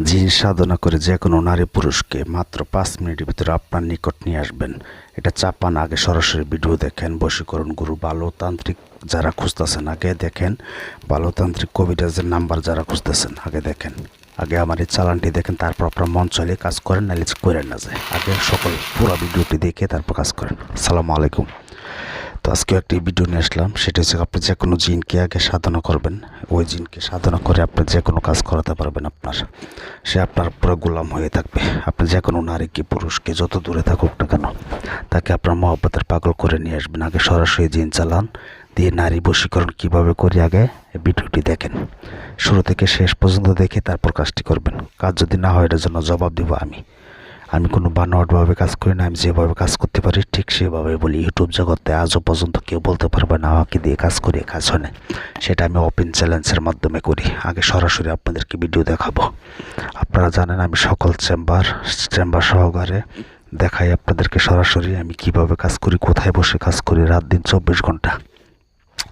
জিন সাধনা করে যে কোনো নারী পুরুষকে মাত্র পাঁচ মিনিটের ভিতরে আপনার নিকট নিয়ে আসবেন। এটা চাপান আগে সরাসরি ভিডিও দেখেন, বশীকরণ গুরু, বালোতান্ত্রিক যারা খুঁজতেছেন আগে দেখেন, বালোতান্ত্রিক কবিরাজের নাম্বার যারা খুঁজতেছেন আগে দেখেন। আগে আমার এই চালানটি দেখেন, তারপর আপনার মন চলে কাজ করেন, নাহলে করেন না যায়। আগে সকল পুরো ভিডিওটি দেখে তারপর কাজ করেন। সালামু আলাইকুম। তো আজকে একটি ভিডিও নিয়ে আসলাম। সেটা হচ্ছে আপনি যে কোনো জিনকে আগে সাধনা করবেন, ওই জিনকে সাধনা করে আপনি যে কোনো কাজ করাতে পারবেন আপনার। সে আপনার পুরো গোলাম হয়ে থাকবে। আপনি যে কোনো নারীকে পুরুষকে যত দূরে থাকুক না কেন, তাকে আপনার মহব্বতের পাগল করে নিয়ে আসবেন। আগে সরাসরি জিন চালান, দিয়ে নারী বশীকরণ কীভাবে করি আগে ভিডিওটি দেখেন। শুরু থেকে শেষ পর্যন্ত দেখে তারপর কাজটি করবেন। কাজ যদি না হয়, এটার জন্য জবাব দিব আমি। আমি কোনো বানোয়াটভাবে কাজ করি না, আমি যেভাবে কাজ করতে পারি ঠিক সেভাবে বলি। ইউটিউব জগতে আজও পর্যন্ত কেউ বলতে পারবে না আমাকে দিয়ে কাজ করি কাজ হয় না। সেটা আমি ওপেন চ্যালেঞ্জের মাধ্যমে করি। আগে সরাসরি আপনাদেরকে ভিডিও দেখাবো। আপনারা জানেন আমি সকল চেম্বার চেম্বার সহকারে দেখাই আপনাদেরকে সরাসরি আমি কীভাবে কাজ করি, কোথায় বসে কাজ করি, রাত দিন চব্বিশ ঘণ্টা।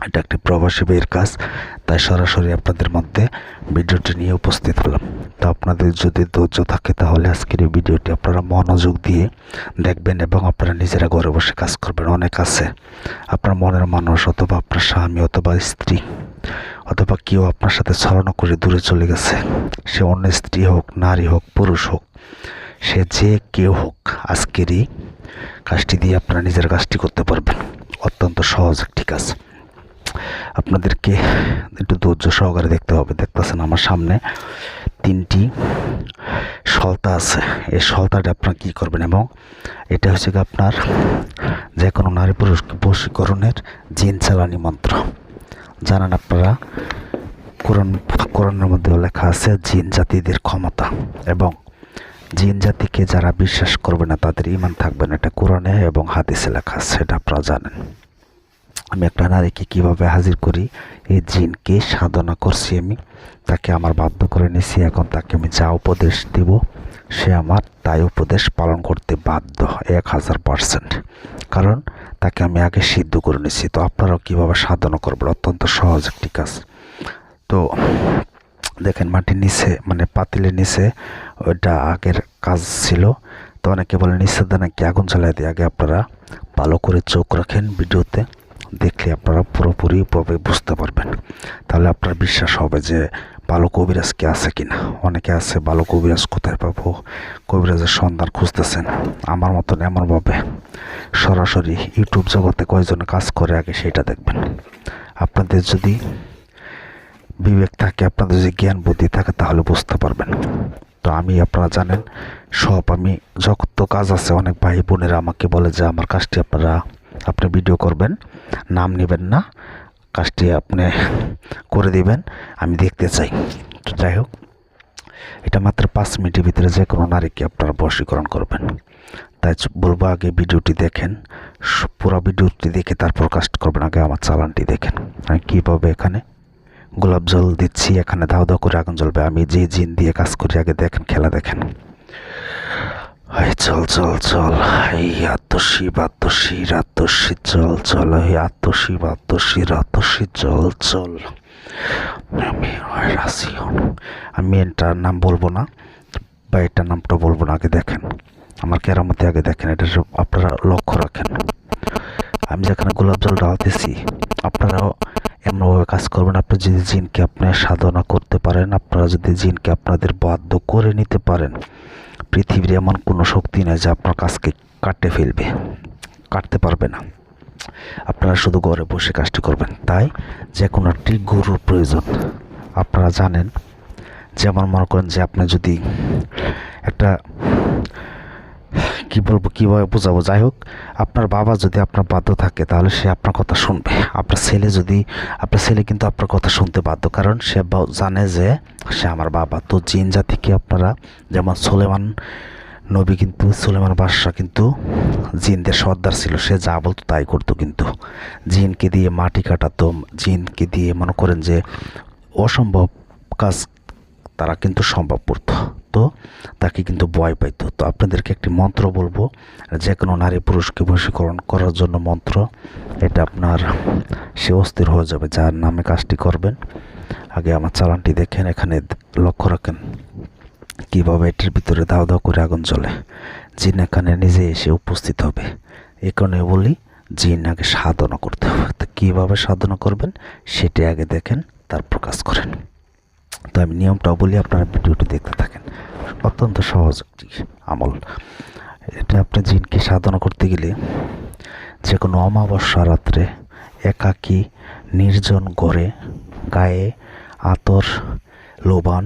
এটা একটি প্রবাসী বইয়ের কাজ, তাই সরাসরি আপনাদের মধ্যে ভিডিওটি নিয়ে উপস্থিত হলাম। তো আপনাদের যদি ধৈর্য থাকে তাহলে আজকের এই ভিডিওটি আপনারা মনোযোগ দিয়ে দেখবেন এবং আপনারা নিজেরা ঘরে বসে কাজ করবেন। অনেক আছে। আপনার মনের মানুষ অথবা আপনার স্বামী অথবা স্ত্রী অথবা কেউ আপনার সাথে ছড়ানো করে দূরে চলে গেছে। সে অন্য স্ত্রী হোক, নারী হোক, পুরুষ হোক, সে যে কেউ হোক আজকেরই কাজটি দিয়ে আপনারা নিজের কাজটি করতে পারবেন। অত্যন্ত সহজ একটি কাজ। আপনাদেরকে একটু ধৈর্য সহকারে দেখতে হবে। দেখতেছেন আমার সামনে তিনটি সলতা আছে। এই সলতাটা আপনারা কী করবেন এবং এটা হচ্ছে আপনার যে কোনো নারী পুরুষকে বশীকরণের জিন চালানি মন্ত্র। জানেন আপনারা, কোরআন, কোরআনের মধ্যেও লেখা আছে জিন জাতিদের ক্ষমতা এবং জিন জাতিকে যারা বিশ্বাস করবে না তাদের ইমান থাকবে না। এটা কোরআনে এবং হাদিসে লেখা আছে, এটা আপনারা জানেন। আমি একটা নারীকে কীভাবে হাজির করি? এই জিনকে সাধনা করছি আমি। তাকে আমার বাধ্য করে নিছি। এখন তাকে আমি যা উপদেশ দিব, সে আমার তাই উপদেশ পালন করতে বাধ্য এক হাজার পার্সেন্ট। কারণ তাকে আমি আগে সিদ্ধ করে নিছি। তো আপনারাও কীভাবে সাধনা করবেন? অত্যন্ত সহজ একটি কাজ। তো দেখেন, মাটির নিচে মানে পাতিলের নিচে ওইটা আগের কাজ ছিল। তো অনেকে বলে নিচে নাকি আগুন জ্বালাই দিয়ে? আগে আপনারা ভালো করে চোখ রাখেন ভিডিওতে। দেখলে আপনারা পুরোপুরিভাবে বুঝতে পারবেন। তাহলে আপনার বিশ্বাস হবে যে ভালো কবিরাজ কি আছে কিনা? অনেকে আছে ভালো কবিরাজ কোথায় পাবো? কবিরাজের সন্ধান খুঁজতেছেন। আমার মতন এমনভাবে সরাসরি ইউটিউব জগতে কয়জনে কাজ করে আগে সেটা দেখবেন। আপনাদের যদি বিবেক থাকে, আপনাদের যদি জ্ঞান বুদ্ধি থাকে, তাহলে বুঝতে পারবেন। তো আমি, আপনারা জানেন, সব আমি, যত কাজ আছে, অনেক ভাই বোনেরা আমাকে বলে যে, আমার কাজটি আপনারা আপনি ভিডিও করবেন, নাম নেবেন না, কাজটি আপনি করে দিবেন, আমি দেখতে চাই। তো যাই হোক, এটা মাত্র পাঁচ মিনিটের ভিতরে যে কোনো নারীকে আপনারা বশীকরণ করবেন। তাই বলব, আগে ভিডিওটি দেখেন পুরো ভিডিওটি দেখে তারপর কাস্ট করবেন, আগে আমার চালানটি দেখেন। আমি কীভাবে এখানে গোলাপ জল দিচ্ছি, এখানে দাও দাও করে আগুন জ্বলবে, আমি যে জিন দিয়ে কাজ করি, আগে দেখেন, খেলা দেখেন। চল চল চল, এই আত্মসী বাত্মসী রাতসী চল চল এই আত্মসী বাত্মসী রাতসী চল চল আমি রাশিয়ন আমি এটার নাম বলব না, বা এটার নামটা বলব না, আগে দেখেন। আমার কেরামতে আগে দেখেন, এটা আপনারা লক্ষ্য রাখেন। আমি যেখানে গোলাপ জল ঢালতেছি, আপনারাও এমনভাবে কাজ করবেন, আপনি যদি জিনকে আপনি সাধনা করতে পারেন, আপনারা যদি জিনকে আপনাদের বাধ্য করে নিতে পারেন, পৃথিবীর এমন কোনো শক্তি নেই যে আপনার কাজকে কাটতে ফেলবে। কাটতে পারবে না। আপনারা শুধু ঘরে বসে কাজটি করবেন। তাই যে কোনো একটি গুরুর প্রয়োজন। আপনারা জানেন যেমন মনে করেন যে আপনি যদি একটা কী বলব, কীভাবে বোঝাবো? যাই হোক, আপনার বাবা যদি আপনার বাধ্য থাকে, তাহলে সে আপনার কথা শুনবে। আপনার ছেলে যদি, আপনার ছেলে কিন্তু আপনার কথা শুনতে বাধ্য, কারণ সে জানে যে সে আমার বাবা। তো জিন জাতিকে আপনারা? যেমন সোলেমান নবী কিন্তু, সুলেমান বাদশাহ কিন্তু জিনদের সর্দার ছিল। সে যা বলতো তাই করতো কিন্তু। জিনকে দিয়ে মাটি কাটাতো, জিনকে দিয়ে মনে করেন যে অসম্ভব কাজ তারা কিন্তু সম্ভব করতো। তো তাকে কিন্তু ভয় পাইতো। তো আপনাদেরকে একটি মন্ত্র বলব যে কোনো নারী পুরুষকে বশীকরণ করার জন্য মন্ত্র, এটা আপনার, সে অস্থির হয়ে যাবে, যার নামে কাজটি করবেন। আগে আমার চালানটি দেখেন, এখানে লক্ষ্য রাখেন। কীভাবে এটার ভিতরে দাও দাও করে আগুন জ্বলে? জিন এখানে নিজে এসে উপস্থিত হবে। এ কারণে বলি, জিন আগে সাধনা করতে হবে। তো কীভাবে সাধনা করবেন? সেটি আগে দেখেন, তারপর কাজ করেন। তো আমি নিয়মটাও বলি, আপনারা ভিডিওটি দেখতে থাকেন। অত্যন্ত সহজ আমল। এটা আপনি জিনকে সাধনা করতে গেলে যে কোনো অমাবস্যা রাত্রে একাকী, নির্জন গড়ে গায়ে আতর লোবান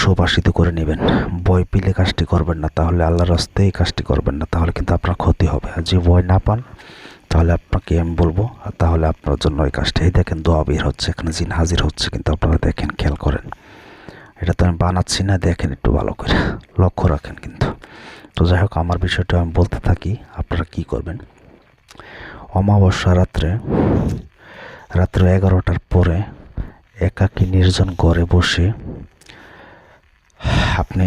সুবাসিত করে নেবেন। ভয় পেলে কাজটি করবেন না, তাহলে আল্লাহর রাস্তায় এই কাজটি করবেন না, তাহলে কিন্তু আপনার ক্ষতি হবে। আর যে ভয় না পান, তাহলে আপনাকে আমি বলব, আর তাহলে আপনার জন্য এই কাজটা। এই দেখেন, দোয়া বের হচ্ছে, এখানে জিন হাজির হচ্ছে, কিন্তু আপনারা দেখেন, খেয়াল করেন। এটা তো আমি বানাচ্ছি না, দেখেন একটু ভালো করে, লক্ষ্য রাখেন কিন্তু। তো যাই হোক, আমার বিষয়টা আমি বলতে থাকি, আপনারা কি করবেন? অমাবস্যা রাত্রে রাত্রে এগারোটার পরে একাকী নির্জন ঘরে বসে আপনি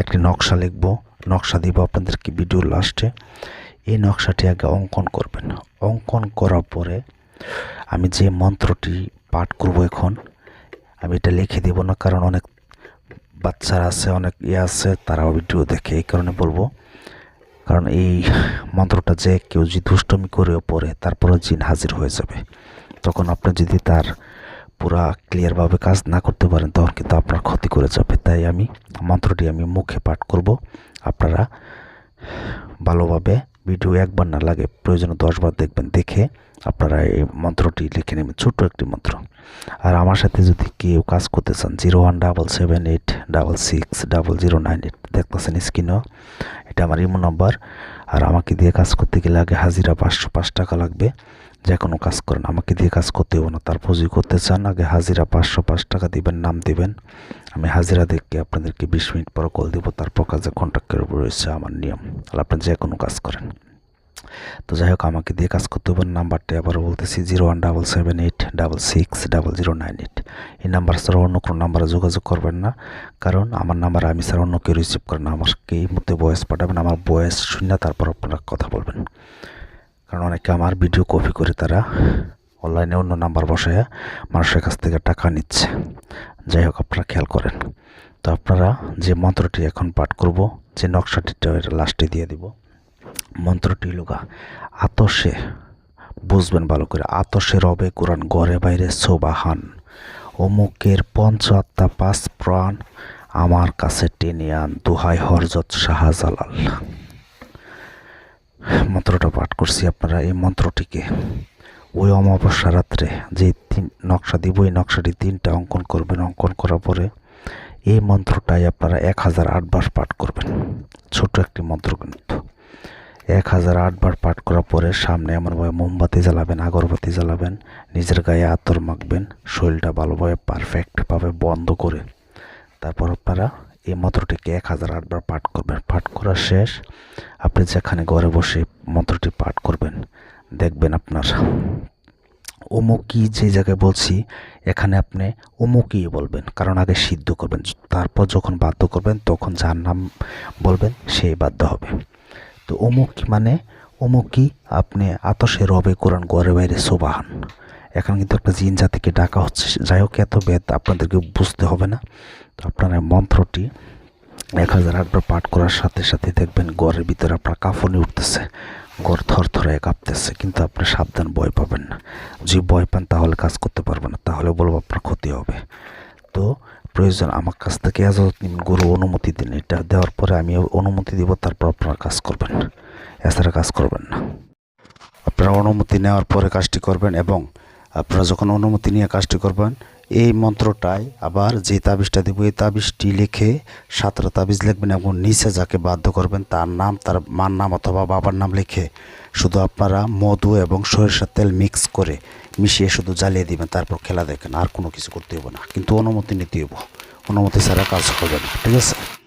একটি নকশা লিখব, নকশা দিব আপনাদেরকে ভিডিও লাস্টে এই নকশাটি আগে অঙ্কন করবেন। অঙ্কন করার পরে আমি যে মন্ত্রটি পাঠ করব এখন, আমি এটা লিখে দিব না, কারণ অনেক বাচ্চারা আছে, অনেক ইয়ে আছে, তারাও ভিডিও দেখে এই কারণে বলব। কারণ এই মন্ত্রটা যে কেউ যদি দুষ্টমি করেও পড়ে তারপরে জিন হাজির হয়ে যাবে। তখন আপনি যদি তার পুরা ক্লিয়ারভাবে কাজ না করতে পারেন, তখন কিন্তু আপনার ক্ষতি করে যাবে। তাই আমি মন্ত্রটি আমি মুখে পাঠ করব। আপনারা ভালোভাবে ভিডিও একবার না লাগে, প্রয়োজনে দশবার দেখবেন, দেখে আপনারা এই মন্ত্রটি লিখে নেবেন। ছোট্ট একটি মন্ত্র। আর আমার সাথে যদি কেউ কাজ করতে চান zero one double seven eight double six double zero nine eight দেখতেছেন স্ক্রিনও এটা আমার ইমো নাম্বার আর আমাকে দিয়ে কাজ করতে গেলে আগে হাজিরা পাঁচশো, পাঁচ টাকা লাগবে। যে কোনো কাজ করেন, আমাকে দিয়ে কাজ করতে হবে না। তারপর যদি করতে চান, আগে হাজিরা পাঁচশো, পাঁচ টাকা দিবেন, নাম দিবেন। আমি হাজিরা দেখে আপনাদেরকে বিশ মিনিট পর কল দেবো। তারপর কাজে কন্ট্যাক্টের উপর রয়েছে আমার নিয়ম। আর আপনি যে কোনো কাজ করেন। তো যাই হোক, আমাকে দিয়ে কাজ করতে হবে। নাম্বারটি আবার বলতেছি zero one double seven eight double six double zero nine eight. এই নাম্বার ছাড়া অন্য কোনো নাম্বারে যোগাযোগ করবেন না, কারণ আমার নাম্বার আমি ছাড়া অন্য কেউ রিসিভ করেন না। আমাকে এই মুহূর্তে বয়স পাঠাবেন, আমার বয়স শূন্য তারপর আপনারা কথা বলবেন। কারণ অনেকে আমার ভিডিও কপি করে তারা অনলাইনে অন্য নাম্বার বসায় মানুষের কাছ থেকে টাকা নিচ্ছে। যাই হোক, আপনারা খেয়াল করেন। তো আপনারা যে মন্ত্রটি এখন পাঠ করব, যে নকশাটিটা লাস্টে দিয়ে দিব। মন্ত্রটি লোগা, আতসে, বুঝবেন ভালো করে, আতসে রবে কোরআন ঘরে বাইরে সোবাহান, অমুকের পঞ্চ আত্মা পাঁচ প্রাণ আমার কাছে টেনে আন, দুহাই হরজত শাহজালাল। মন্ত্রটা পাঠ করছি আপনারা, এই মন্ত্রটিকে। ওই অমাবস্যা রাত্রে যে তিন নকশা দিব এই নকশাটি তিনটা অঙ্কন করবেন, অঙ্কন করার পরে এই মন্ত্রটাই আপনারা এক হাজার আটবার পাঠ করবেন। ছোট একটি মন্ত্র কিন্তু। এক হাজার আটবার পাঠ করার পরে সামনে এমনভাবে মোমবাতি জ্বালাবেন, আগরবাতি জ্বালাবেন, নিজের গায়ে আতর মাখবেন, শরীরটা ভালোভাবে পারফেক্টভাবে বন্ধ করে। তারপর আপনারা এই মন্ত্রটিকে এক হাজার আটবার পাঠ করবেন। পাঠ করা শেষ। আপনি যেখানে ঘরে বসে মন্ত্রটি পাঠ করবেন, দেখবেন আপনার অমুকি যে জায়গায় বলছি, এখানে আপনি অমুকি বলবেন, কারণ আগে সিদ্ধ করবেন। তারপর যখন বাধ্য করবেন, তখন যার নাম বলবেন সেই বাধ্য হবে। তো অমুক মানে অমুকি আপনি আতসে রবে কোরআন ঘরে বাইরে, সোবাহান। এখন কিন্তু একটা জিন জাতিকে ডাকা হচ্ছে। যাই হোক, এত বেদ আপনাদেরকে বুঝতে হবে না। তো আপনার মন্ত্রটি এক হাজার আটবার পাঠ করার সাথে সাথে দেখবেন ঘরের ভিতরে আপনার কাফনি উঠতেছে। ঘর থর থরে কাঁপতেছে। কিন্তু আপনি সাবধান, ভয় পাবেন না। যদি ভয় পান, তাহলে কাজ করতে পারবেন না। তাহলে বলব আপনার প্রয়োজন, আমার কাছ থেকে এজাজত নিন, গুরু অনুমতি দিন। এটা দেওয়ার পরে আমি অনুমতি দিব, তারপর আপনারা কাজ করবেন। এছাড়া কাজ করবেন না। আপনারা অনুমতি নেওয়ার পরে কাজটি করবেন এবং আপনারা যখন অনুমতি নিয়ে কাজটি করবেন, এই মন্ত্রটাই আবার যে তাবিজটা দেবো, এই তাবিজটি লিখে সাতটা তাবিজ লিখবেন এবং নিচে যাকে বাধ্য করবেন, তার নাম, তার মার নাম অথবা বাবার নাম লিখে শুধু আপনারা মধু এবং সরিষার তেল মিক্স করে মিশিয়ে শুধু জ্বালিয়ে দিবেন, তারপর খেলা দেখেন, আর কোনো কিছু করতে হবে না। কিন্তু অনুমতি নিতে হবে অনুমতি ছাড়া কাজ হবে না, ঠিক আছে?